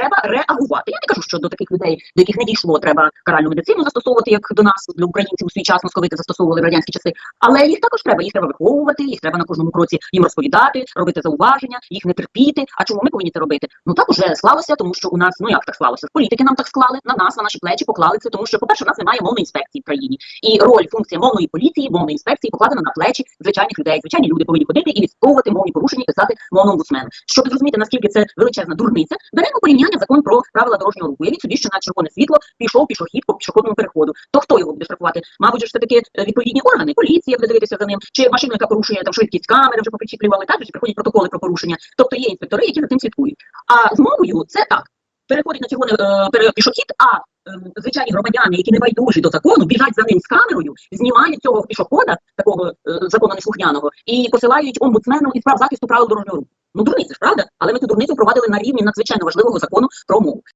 треба реагувати. Я не кажу, що до таких людей, до яких не дійшло, треба каральну медицину застосовувати, як до нас, для українців у свій час московити застосовували в радянські часи. Але їх також треба, їх треба виховувати, їх треба на кожному кроці їм розповідати, робити зауваження, їх не терпіти. А чому ми повинні це робити? Ну так уже склалося, тому що у нас ну як так склалося? Політики нам так склали на нас, на наші плечі поклали це, тому що, по-перше, у нас немає мовної інспекції в країні, і роль функція мовної поліції, мовної інспекції покладена на плечі звичайних людей. Звичайні люди повинні ходити і відсковувати мовні порушення, і писати мовному омбудсмену. Щоб зрозуміти наскільки це величезна дурниця, беремо порівняння закон про правила дорожнього руху. Явіть собі, що на червоне світло пішов пішохід по пішохідному переходу. То хто його буде штрафувати? Мабуть, ж таки е, відповідні органи, поліція буде дивитися за ним, чи машину, яка порушує там швидкість камери, вже попричіплювали, так ж приходять протоколи про порушення. Тобто є інспектори, які за цим слідкують. А з мовою це так. Переходить на червоний е, пішохід, а е, звичайні громадяни, які не байдужі до закону, біжать за ним з камерою, знімають цього пішохода, такого е, закону неслухняного, і посилають омбудсмену і справ захисту правил дорожнього руху. Ну дурниця ж правда, але ми цю дурницю впровадили на рівні надзвичайно важливого закону про мову.